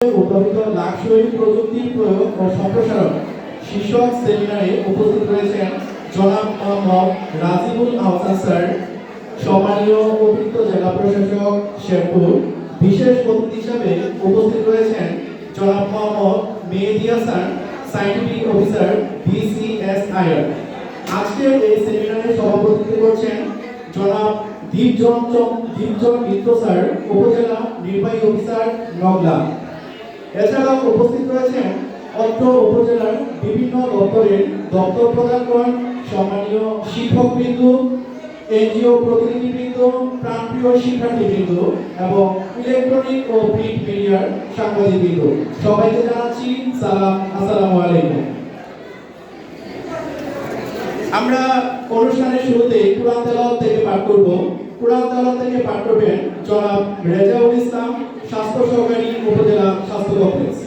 উদ্ভাবিত লাক্সুরি প্রযুক্তির প্রয়োগ ও সম্প্রসারণ শীর্ষক সেমিনারে উপস্থিত রয়েছেন জনাব মোহাম্মদ রাজিবুল আহসান স্যার, সম্মানীয় অতিরিক্ত জেলা প্রশাসক শেরপুর, বিশেষ অতিথি হিসাবে উপস্থিত রয়েছেন জনাব Mohammad Hasan scientific officer BCSIR আজকের এই সেমিনারে সভাপতিত্ব করছেন জনাব দীপজন দীপজন মিত্র স্যার, উপজেলা নির্বাহী অফিসার নগলা। এছাড়াও উপস্থিত রয়েছেন অত্র উপজেলার বিভিন্ন দপ্তরের দপ্তর প্রধানগণ, সম্মানীয় শিক্ষকবৃন্দ, এনজিও প্রতিনিধিবৃন্দ, প্রাণপ্রিয় শিক্ষার্থীবৃন্দ এবং ইলেকট্রনিক ও প্রিন্ট মিডিয়ার সাংবাদিকবৃন্দ। সবাইকে জানাচ্ছি সালাম, আসসালামু আলাইকুম। আমরা অনুষ্ঠানের শুরুতে কোরআন তেলাওয়াত থেকে পাঠ করব। কোরআন তেলাওয়াত থেকে পাঠ করবেন জনাব রেজাউল ইসলাম, স্বাস্থ্য সহকারী স্বাস্থ্য কমপ্লেক্স